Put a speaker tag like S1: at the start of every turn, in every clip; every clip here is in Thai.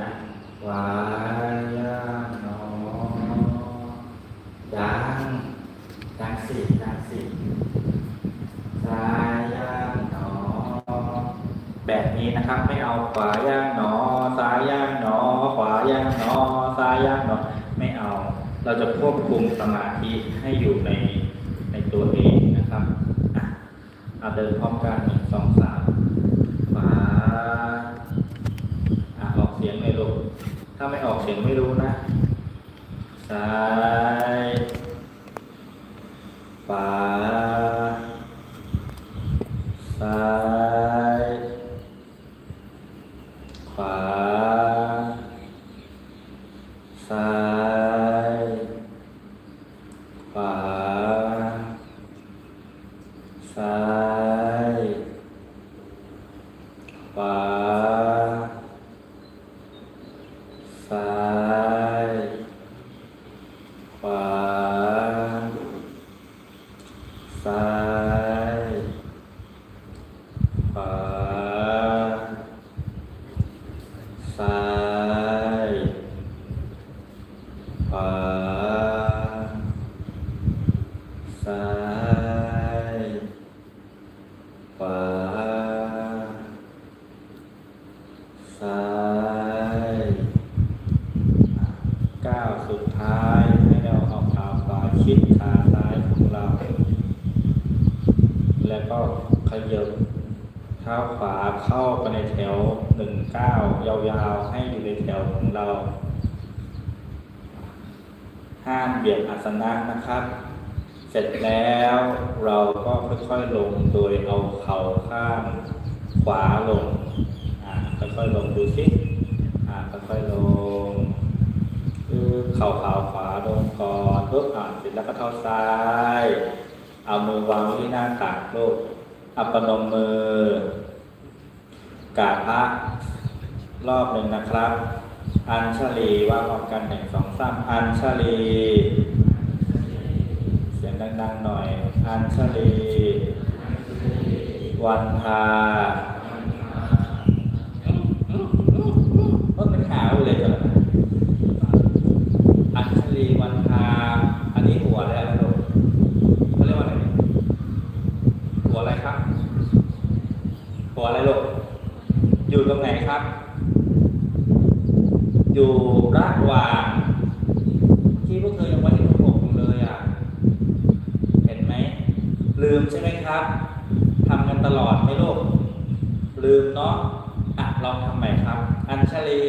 S1: นะวายาหนอยังยังสิยังสิสายย่างหนอแบบนี้นะครับ ไม่เอาขวาย่างหนอซ้ายย่างหนอ ขวาย่างหนอซ้ายย่างหนอ ไม่เอา เราจะควบคุมสมาธิให้อยู่ในในตัวเองนะครับอะเอาเดินพร้อมกันหนึ่งสองสามขวาอะออกเสียงเลยลูกถ้าไม่ออกเสี ยงไม่รู้ uh, ห้ามเบียงอาสนะนะครับ เสร็จแล้วเราก็ค่อยๆลงโดยเอาเข่าข้างขวาลงอ่าค่อยๆลงดูสิอ่าค่อยๆลงคือเข่าขาวขวาลงก่อนปุ๊บอ่าเสร็จแล้วก็เท้าซ้าย เอามือวางไว้ที่หน้าตักลูกอัปนมมือกาบพระรอบหนึ่งนะครับ อัญชลีว่าพร้อมกันหนึ่งสองสามอัญชลี เสียงดังๆหน่อย อัญชลี วันทาต้นเป็นขาวเลยจ้ะอัญชลีวันทา อันนี้หัวอะไรนะลูกเขาเรียกว่าอะไรเนี่ยหัวอะไรครับ หัวอะไรลูก อยู่ตรงไหนครับ อยู่ระหว่างที่พวกเธอยังไม่เห็นผมอยู่เลยอะ เห็นไหม ลืมใช่ไหมครับทำกันตลอดไหมลูก ลืมเนาะอะลองทำใหม่ ครับ อัญชลี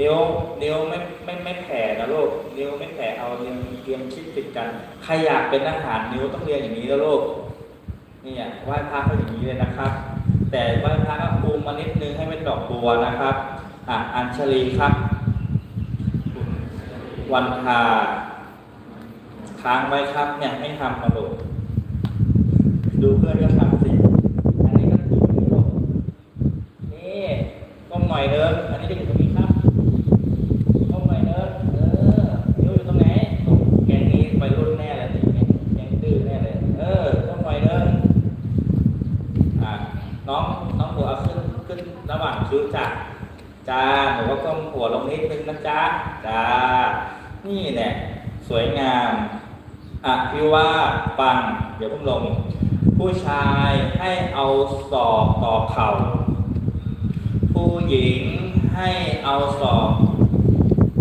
S1: นิ้วนิ้วไม่ไม่ไม่แผ่นะลูกนิ้วไม่แผ่เอานิ้วเตรียมชิดติดกันใครอยากเป็นทหารนิ้วต้องเรียนอย่างนี้นะลูกนี่อะไหว้พระก็อย่างนี้เลยนะครับ แต่ไหว้พระก็ปูมานิดนึงให้เป็นดอกบัวนะครับอะอัญชลีครับ วันทาค้างไว้ครับเนี่ยไม่ทำมาลูกดูเพื่อนก็ทำสิ อันนี้ก็ถูกนี่ลูกนี่ก้มหน่อยเดินอันนี้จะอยู่ตรงนี้ครับก้มหน่อยเดินเออนิ้วอยู่ตรงไหนแกงนี้ไปรุ่นแน่เลยนี่แกงดื้อแน่เลย เออก้มหน่อยเดิน อะน้องน้องหัวเอาขึ้นขึ้นระหว่างคิ้วจ้ะ จ้าหนูก็ก้มหัวลงนิดนึงนะจ๊ะจ้า นี่แหละสวยงามอะพี่ว่าฟัง เดี๋ยวพุ่งลง ผู้ชายให้เอาศอกต่อเข่า ผู้หญิงให้เอาศอก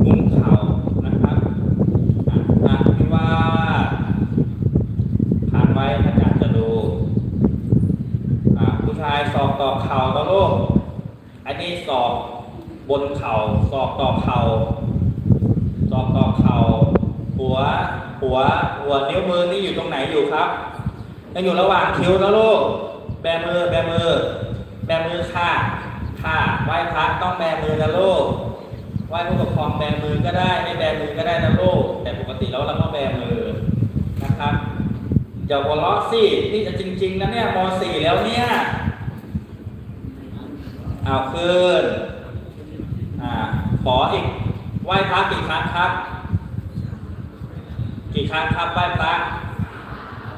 S1: กุมเข่านะครับอะอะพี่ว่าผ่านไว้อาจารย์จะดูอ่าผู้ชายศอกต่อเข่าต่อลูกอันนี้ศอก บนเข่าศอกต่อเข่าศอกต่อเข่าหัวหัวหัวนิ้วมือนี่อยู่ตรงไหนอยู่ครับยังอยู่ระหว่างคิ้วนะลูกแบมือแบมือ แบมือค่ะค่ะไหว้พระต้องแบมือนะลูกไหว้ผู้ปกครองแบมือก็ได้ไม่แบมือก็ได้นะลูกแต่ปกติแล้วเราต้องแบมือนะครับอย่าหัวเราะสินี่จะจริง ๆนะเนี่ยม .4 แล้วเนี่ยเอาขึ้น อ่าขออีกไหว้พระกี่ครั้งครับ กี่ครั้งครับไหว้พระ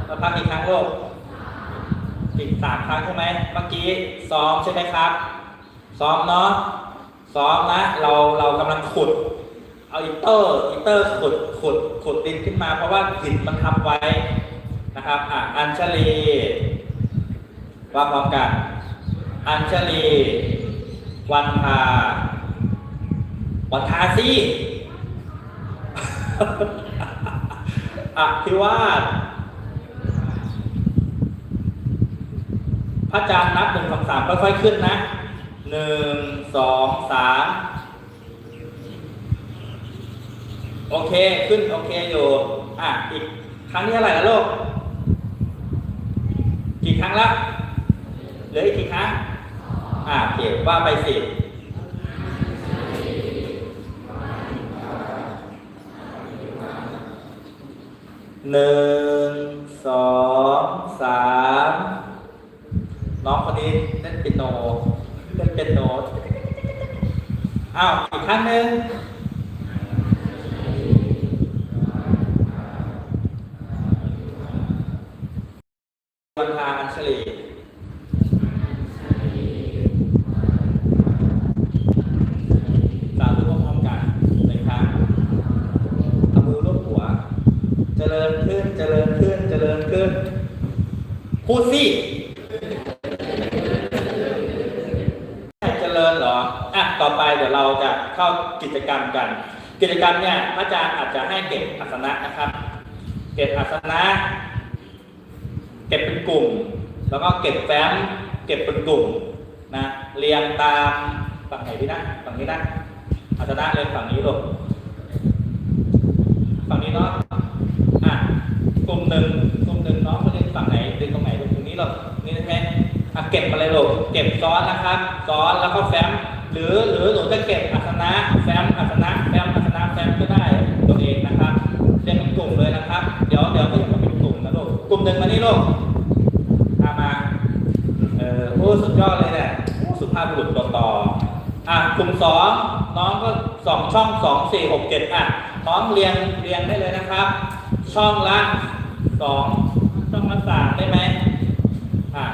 S1: ไหว้พระกี่ครั้งลูกกี่สามครั้งใช่ไหมเมื่อกี้ซ้อมใช่ไหมครับซ้อมเนาะซ้อมนะเราเรากำลังขุดเอาอิเตอร์อิเตอร์ขุดขุดขุดดินขึ้นมา เพราะว่าหินมันทับไว้นะครับอะอัญชลีว่าพร้อมกัน อัญชลี วันทา วันทาสิอภิวาสพระอาจารย์นับหนึ่งสองสามค่อยๆขึ้นนะหนึ่งสองสามโอเคขึ้น โอเคอยู่ อะ อีกครั้งที่เท่าไหร่ละลูกกี่ครั้งละเหลืออีกกี่ครั้ง อะโอเคว่าไปสิ หนึ่งสองสามน้องคนนี้เล่นเปียโนเล่นเปียโนอ้าวอีกครั้งหนึ่งวันทาอัญชลีสามทุกพร้อมๆกันหนึ่งครั้งเอามือลูบหัว เจริญขึ้น เจริญขึ้น เจริญขึ้น พูดสิเจริญเหรอ อะ ต่อไปเดี๋ยวเราจะเข้ากิจกรรมกัน กิจกรรมเนี่ยพระอาจารย์อาจจะให้เก็บอัสนะนะครับ เก็บอัสนะ เก็บเป็นกลุ่ม แล้วก็เก็บแฟ้ม เก็บเป็นกลุ่มนะ เรียงตามฝั่งไหนพี่นะฝั่งนี้นะอัสนะเรียงฝั่งนี้ลูกฝั่งนี้เนาะ อะ กลุ่มหนึ่ง ฝั่งไหนเรียนตรงไหนตรงนี้หรอนี่นะแม่อะเก็บมาเลยลูกเก็บซ้อนนะครับ ซ้อนแล้วก็แฟ้ม หรือหรือหนูจะเก็บอัศนะ แฟ้มอัศนะแฟ้มอัศนะแฟ้มก็ได้ตัวเองนะครับเรียนเป็นกลุ่มเลยนะครับ เดี๋ยวเดี๋ยวก็จะเป็นกลุ่มนะลูกกลุ่มหนึ่งมานี่ลูกตามาเออโอ้สุดยอดเลยเนี่ยสุภาพบุรุษต่อต่ออะกลุ่มสองน้องก็สองช่องสองสี่หกเจ็ดอะพร้อมเรียงเรียงได้เลยนะครับ ช่องละสอง ช่องละสาได้ไหมอะ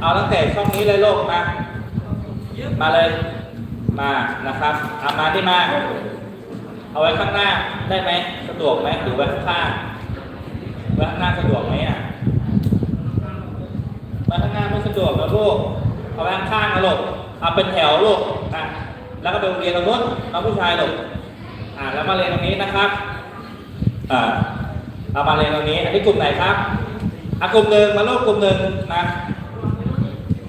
S1: เอาตั้งแต่ช่องนี้เลยโลกมา มาเลย มานะครับเอามาที่มา เอาไว้ข้างหน้าได้ไหมสะดวกไหมหรือไว้ข้างข้างไว้ข้างหน้าสะดวกไหมอะมาข้างหน้าไม่สะดวกนะลูกเอาไว้ข้างๆนะลูกเอาเป็นแถวลูกอะแล้วก็ไปโรงเรียนตรงนู้นน้องผู้ชายลูกอ่าแล้วมาเรียนตรงนี้นะครับอ่า เอามาเรียนตรงนี้ อันนี้กลุ่มไหนครับอะกลุ่มหนึ่งมาลูกกลุ่มหนึ่งนะ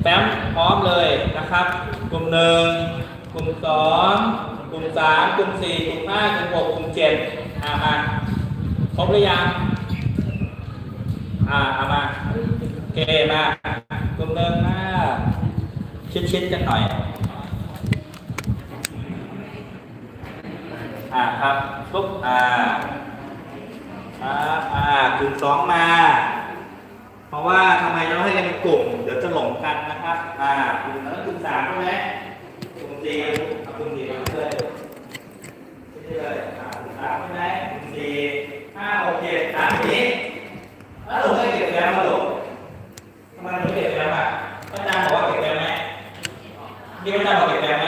S1: แฟ้มพร้อมเลยนะครับ กลุ่มหนึ่งกลุ่มสองกลุ่มสามกลุ่มสี่กลุ่มห้ากลุ่มหกกลุ่มเจ็ดอ่ามาครบหรือยังอ่าเอามาโอเคมากลุ่มหนึ่งมาชิดๆกันหน่อยอ่าครับปุ๊บอ่าอ่า อ่ากลุ่มสองมา เพราะว่าทำไมเราให้เรียนเป็นกลุ่ม เดี๋ยวจะหลงกันนะครับ อ่ากลุ่มนั้นกลุ่มสามใช่ไหมกลุ่มสี่เอากลุ่มสี่มาเลยเลยอ่ากลุ่มสามใช่ไหมกลุ่มสี่ห้าหกเจ็ดอ่าทีนี้แล้วหนูไม่เก็บแฟ้มมาหรอทำไมหนูไม่เก็บแฟ้มอะอาจารย์บอกว่าเก็บแฟ้มไหมที่อาจารย์บอกเก็บแฟ้มไหม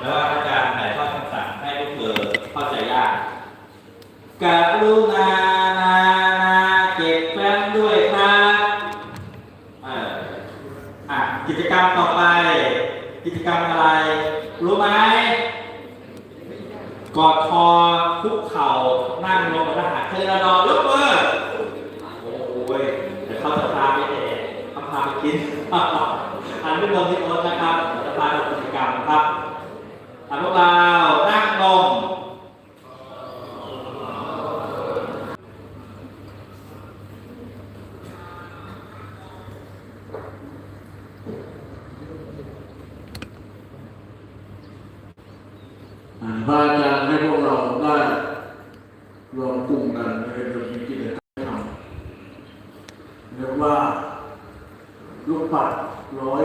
S1: แล้วอาจารย์ถ่ายทอคำสั่งให้ลูกเรือเข้าใจยากกรุณ อะกิจกรรมต่อไป กิจกรรมอะไร รู้ไหมกอดคอคุกเข่านั่งลงกระหักเทเลนอยกมือโอ้ยเดี๋ยวเขาจะพาไปเอะเขาพาไปกินอันนี้บนที่โอ๊ตนะครับจะพาไปกิจกรรมครับอันพวกเรานั่งลง
S2: อ่า พระอาจารย์ให้พวกเราได้รวมกลุ่มกันในเรื่องกิจกรรมทำเรียกว่าลูกปัดร้อย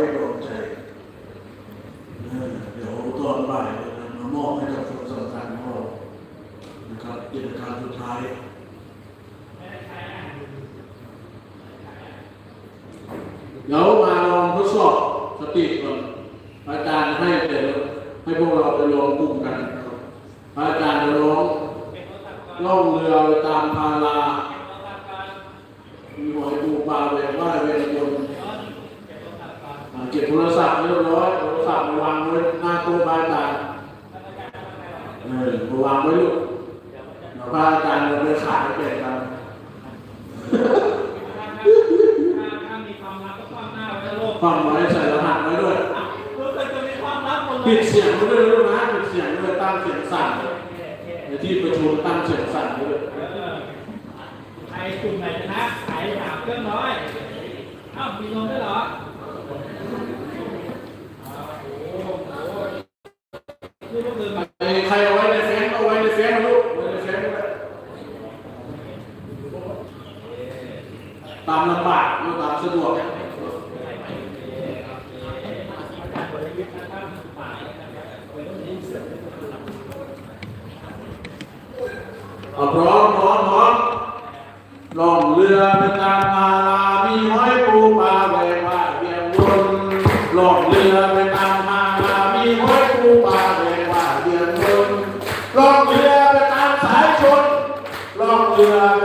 S2: มีหอยปูบลาเลยว่าเวรยนเก็บโทรศัพท์เรียบร้อยโทรศัพท์วางไว้หน้าตู้บาตาเออวางไว้ลูกพระอาจารย์เลยขายเป็ดครับ
S1: ถ้ามีความลับก็ความหน้าไว้โลก
S2: ควาไว้ใส่รหัสไว้ด้วย
S1: รู้สึจะมีความลับ
S2: ปิดเสียงไว้ด้วยรู้นะปิดเสียงด้วยตั้งเสียงสั่นในที่ประชุมตั้งเสียงสั่น
S1: กลุ่มไหนชนะขายสามเครื่องน้อ
S2: ยอ้าวมีนมด้วยเหรอนี่ก็คือ Hallelujah.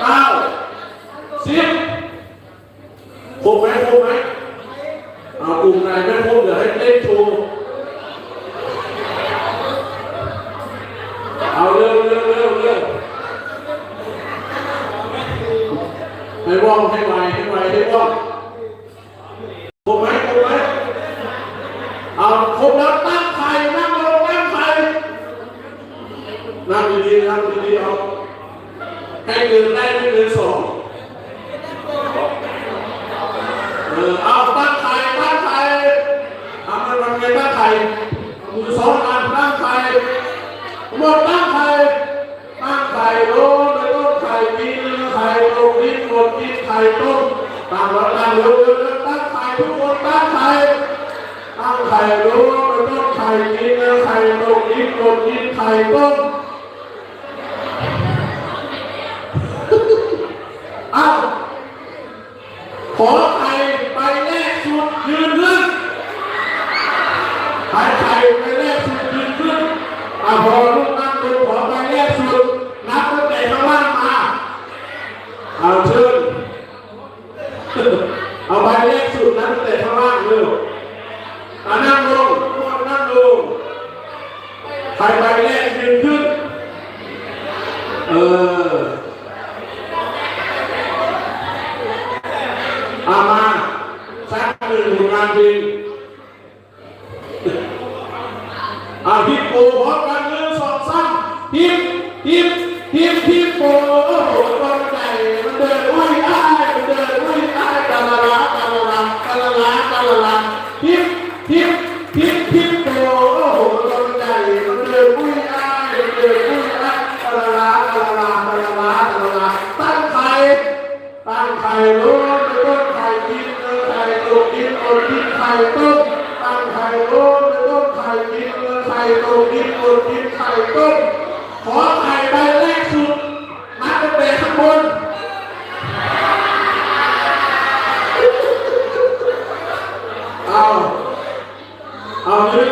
S2: เก้าสิบครมไหมครมไหมเอากลุ่มไหนไม่ครมเดี๋ยวให้เต้นโชว์เอาเร็วเร็วเร็วเร็วให้ว่องให้ โน้ลไข่ต้นไข่ปีนไข่ลงดิ้นหมดกินไข่ต้มตามระดับเรือตั้งไข่ทุกคนตั้งไข่ตั้งไข่โน้นไข่ต้นไข่ปีนไข่ลงดิ้นหมดกินไข่ต้มเอาขอไข่ไปแน่สุดยืนขึ้นไข่ไข่ไปแน่สุดยืนขึ้นอะาว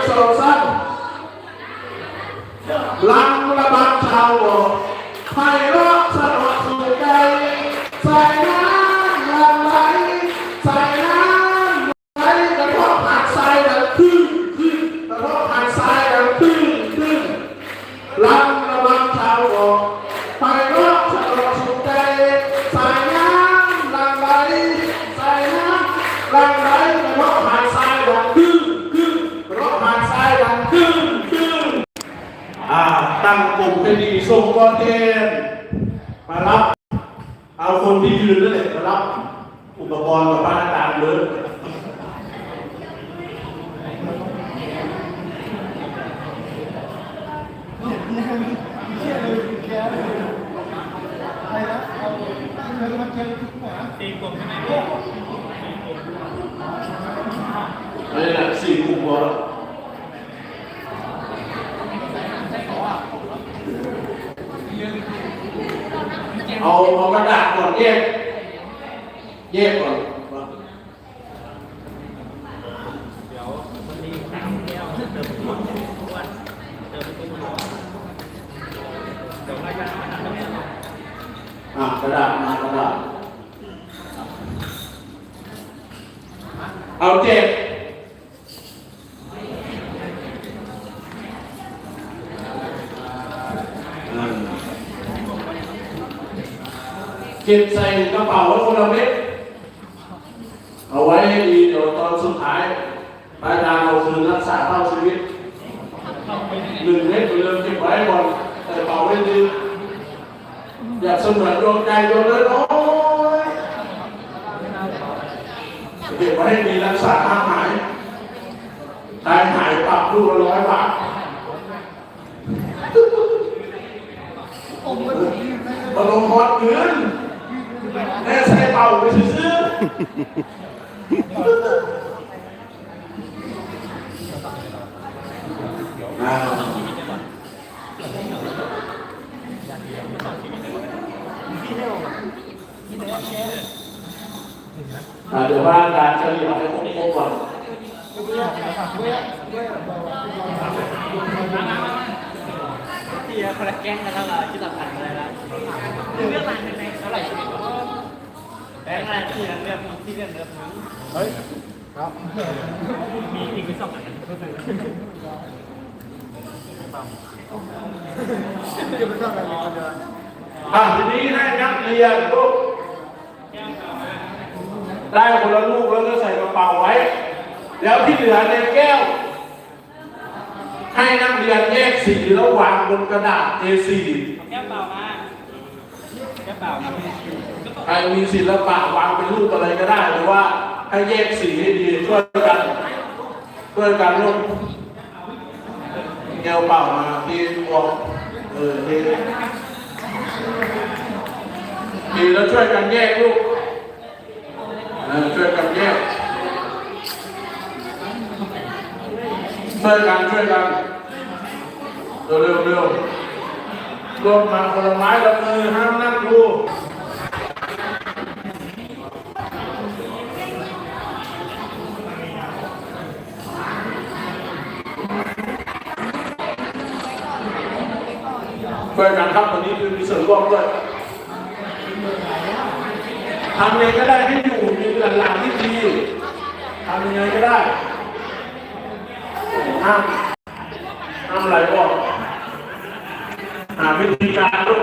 S2: สโลซันล้างระบาดชาวโล ดีส่งก้อนเทนมารับ เอาคนที่ยืนนั่นแหละมารับ อุปกรณ์กับบ้านตามเลยอะไรนะสี่กลุ่มวอล เอาเอากระดาษก่อนแยกแยกก่อน
S1: เดี๋ยวมันมีน้ำเดียวเติมทุกวันทุกวันเติมทุกวันเดี๋ยวรายการมันจะไม่ออก
S2: อะกระดาษมากระดาษเอาเจ็ดอืมเก็บใส่กระเป๋าไว้คนละเม็ดเอาไว้ให้ดีเดี๋ยวตอนสุดท้ายพระอาจารย์เราคืนรักษาเท่าชีวิตหนึ่งเม็ดเหมือนเดิมเก็บไว้ก่อนใส่กระเป๋าไว้ดีอยากเสมือนดวงใจดวงเลยโอ้ยเก็บไว้ให้ดีรักษาห้ามหายตายหายปรับลูกละร้อยบาทมาลงคอร์สเงิน แม่ใส่เป่าไปซื้อเดี๋ยวว่าการจะมีเอาไปครบๆก่อน
S1: ที่คนละแก๊งกันแล้วล่ะที่สำคัญอะไรนะเรื่องอะไรเท่าไหร่ ชีวิตแก๊งอะไรที่เรื่องที่เรื่องเรื่องมึงเฮ้ย ครับ มีอีกไม่สองอัน
S2: อะทีนี้ให้นักเรียนลูกได้คนละลูกแล้วก็ใส่กระเป๋าไว้ แล้วที่เหลือในแก้ว ให้นักเรียนแยกสีแล้ววางบนกระดาษ A4
S1: แก้วเปล่ามาแก้วเปล่ามา
S2: ใครมีศิลปะวางเป็นรูปอะไรก็ได้หรือว่าให้แยกสีให้ดีช่วยกันช่วยกันลูกแกวเป่ามาที่วงเออที่ดีแล้วช่วยกันแยกลูกช่วยกันแยกช่วยกันช่วยกันเร็วเร็วเร็วรวมมาคนละไม้ละมือห้ามนั่งดู ช่วยกันครับวันนี้คือมีส่วนร่วมด้วยทำยังไงก็ได้ให้อยู่มีหลังๆที่ดีทำยังไงก็ได้ห้ามห้ามไหลออกหาวิธีการลูก